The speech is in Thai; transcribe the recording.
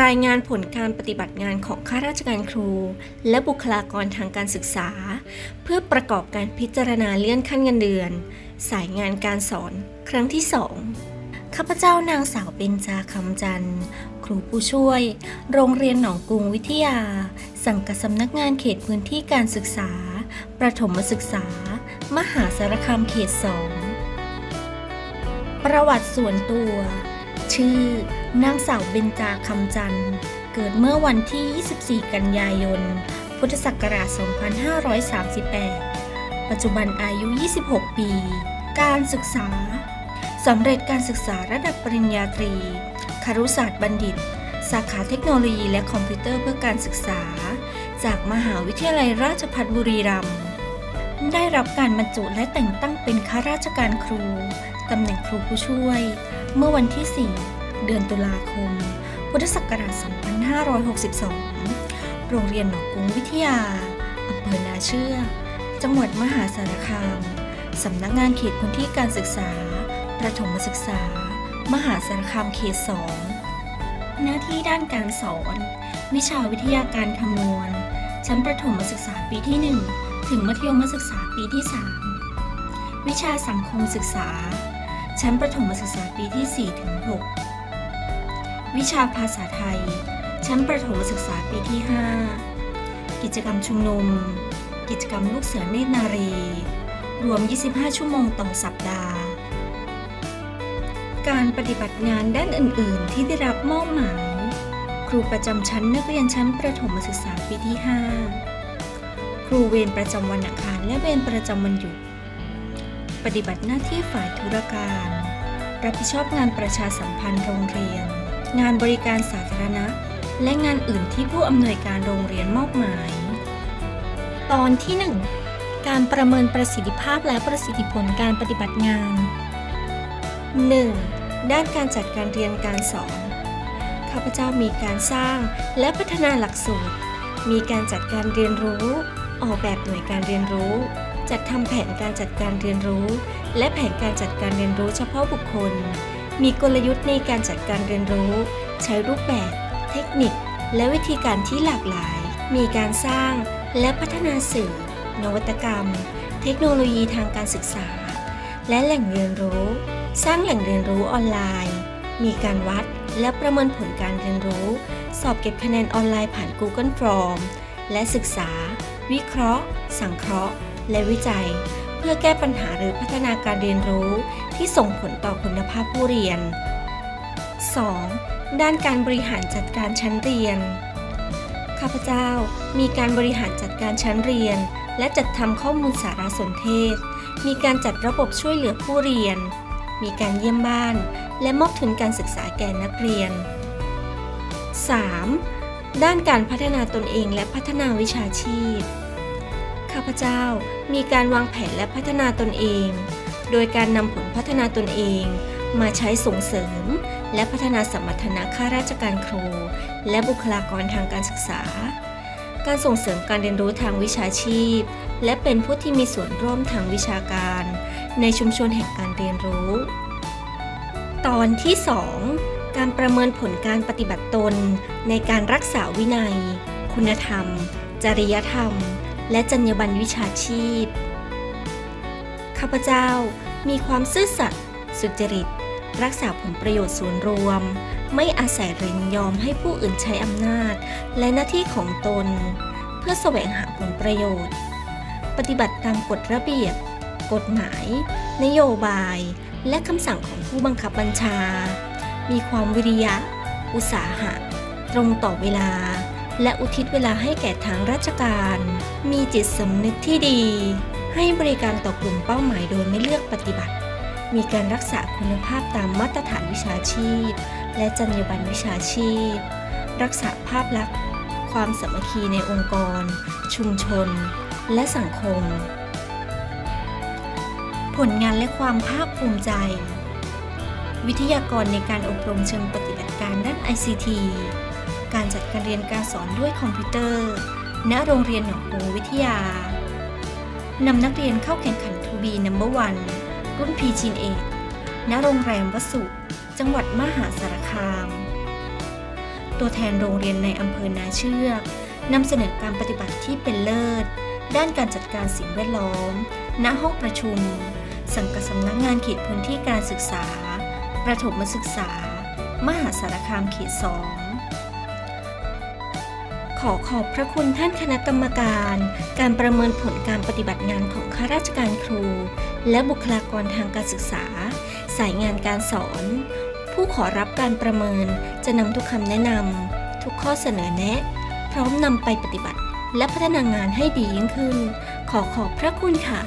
รายงานผลการปฏิบัติงานของข้าราชการครู และบุคลากรทางการศึกษา เพื่อประกอบการพิจารณาเลื่อนขั้นเงินเดือน สายงานการสอนครั้งที่สองข้าพเจ้านางสาวเบญจาคำจันทร์ ครูผู้ช่วย โรงเรียนหนองกรุงวิทยา สังกัดสำนักงานเขตพื้นที่การศึกษา ประถมศึกษา มหาสารคามเขตสองประวัติส่วนตัว ชื่อนางสาวเบญจาคำจันทร์เกิดเมื่อวันที่ 24 กันยายน พุทธศักราช 2538 ปัจจุบันอายุ 26 ปี การศึกษา สำเร็จการศึกษาระดับปริญญาตรี ครุศาสตร์บัณฑิต สาขาเทคโนโลยีและคอมพิวเตอร์เพื่อการศึกษา จากมหาวิทยาลัยราชภัฏบุรีรัมย์ ได้รับการบรรจุและแต่งตั้งเป็นข้าราชการครู ตำแหน่งครูผู้ช่วย เมื่อวันที่ 4 เดือนตุลาคม พุทธศักราช 2562 โรงเรียนหนองกรุงวิทยา อำเภอนาเชื่อ จังหวัดมหาสารคาม สำนักงานเขตพื้นที่การศึกษา ประถมศึกษา มหาสารคามเขต 2 หน้าที่ด้านการสอน วิชาวิทยาการคำนวณ ชั้นประถมศึกษาปีที่ 1 ถึงมัธยมศึกษาปีที่ 3 วิชาสังคมศึกษา ชั้นประถมศึกษาปีที่ 4 ถึง 6 วิชาภาษาไทย ชั้นประถมศึกษาปีที่ 5 กิจกรรมชุมนุม กิจกรรมลูกเสือเนตรนารี รวม 25 ชั่วโมงต่อสัปดาห์ การปฏิบัติงานด้านอื่น ๆ ที่ได้รับมอบหมาย ครูประจำชั้นนักเรียนชั้นประถมศึกษาปีที่ 5 ครูเวรประจำวันอังคารและเวรประจำวันหยุด ปฏิบัติหน้าที่ฝ่ายธุรการ รับผิดชอบงานประชาสัมพันธ์โรงเรียน งานบริการสาธารณะ และงานอื่นที่ผู้อำนวยการโรงเรียนมอบหมาย ตอนที่ 1 การประเมินประสิทธิภาพและประสิทธิผลการปฏิบัติงาน 1. ด้านการจัดการเรียนการสอน ข้าพเจ้ามีการสร้างและพัฒนาหลักสูตร มีการจัดการเรียนรู้ ออกแบบหน่วยการเรียนรู้ จัดทำแผนการจัดการเรียนรู้ และแผนการจัดการเรียนรู้เฉพาะบุคคล มีกลยุทธ์ในการจัดการเรียนรู้ ใช้รูปแบบ เทคนิค และวิธีการที่หลากหลาย มีการสร้างและพัฒนาสื่อ นวัตกรรม เทคโนโลยีทางการศึกษา และแหล่งเรียนรู้ สร้างแหล่งเรียนรู้ออนไลน์ มีการวัดและประเมินผลการเรียนรู้ สอบเก็บคะแนนออนไลน์ผ่าน Google Form และศึกษา วิเคราะห์ สังเคราะห์ และวิจัย เพื่อแก้ปัญหาหรือพัฒนาการเรียนรู้ที่ส่งผลต่อคุณภาพผู้เรียน 2. ด้านการบริหารจัดการชั้นเรียน ข้าพเจ้ามีการบริหารจัดการชั้นเรียน และจัดทำข้อมูลสารสนเทศ มีการจัดระบบช่วยเหลือผู้เรียน มีการเยี่ยมบ้าน และมอบทุนการศึกษาแก่นักเรียน 3. ด้านการพัฒนาตนเองและพัฒนาวิชาชีพ ข้าพเจ้ามีการวางแผนและพัฒนาตนเอง โดยการนำผลพัฒนาตนเอง มาใช้ส่งเสริม และพัฒนาสมรรถนะข้าราชการครู และบุคลากรทางการศึกษา การส่งเสริมการเรียนรู้ทางวิชาชีพ และเป็นผู้ที่มีส่วนร่วมทางวิชาการ ในชุมชนแห่งการเรียนรู้ ตอนที่ 2 การประเมินผลการปฏิบัติตน ในการรักษาวินัย คุณธรรม จริยธรรม และจรรยาบรรณวิชาชีพ ข้าพเจ้ามีความซื่อสัตย์สุจริต รักษาผลประโยชน์ส่วนรวม ไม่อาศัยเรินยอมให้ผู้อื่นใช้อำนาจ และหน้าที่ของตน เพื่อแสวงหาผลประโยชน์ ปฏิบัติตามกฎระเบียบ กฎหมาย นโยบาย และคำสั่งของผู้บังคับบัญชา มีความวิริยะ อุตสาหะ ตรงต่อเวลา และอุทิศเวลาให้แก่ทางราชการ มีจิตสำนึกที่ดี ให้บริการต่อกลุ่มเป้าหมายโดยไม่เลือกปฏิบัติ มีการรักษาคุณภาพตามมาตรฐานวิชาชีพ และจรรยาบรรณวิชาชีพ รักษาภาพลักษณ์ ความสามัคคีในองค์กร ชุมชน และสังคม ผลงานและความภาคภูมิใจ วิทยากรในการอบรมเชิงปฏิบัติการด้าน ICT การจัดการเรียนการสอนด้วยคอมพิวเตอร์ ณ โรงเรียนหนองปูวิทยานำนักเรียนเข้าแข่งขันทูบีนัมเบอร์วันรุ่นพีจีนเอกณโรงแรมวสุ จังหวัดมหาสารคาม ตัวแทนโรงเรียนในอำเภอนาเชือกนำเสนอการปฏิบัติที่เป็นเลิศ ด้านการจัดการสิ่งแวดล้อม ณ ห้องประชุม สังกัดสำนักงานเขตพื้นที่การศึกษา ประถมศึกษา มหาสารคามเขตสอง ขอขอบพระคุณท่านคณะกรรมการ การประเมินผลการปฏิบัติงานของข้าราชการครู และบุคลากรทางการศึกษา สายงานการสอน ผู้ขอรับการประเมินจะนำทุกคำแนะนำทุกข้อเสนอแนะ พร้อมนำไปปฏิบัติและพัฒนางานให้ดียิ่งขึ้น ขอขอบพระคุณค่ะ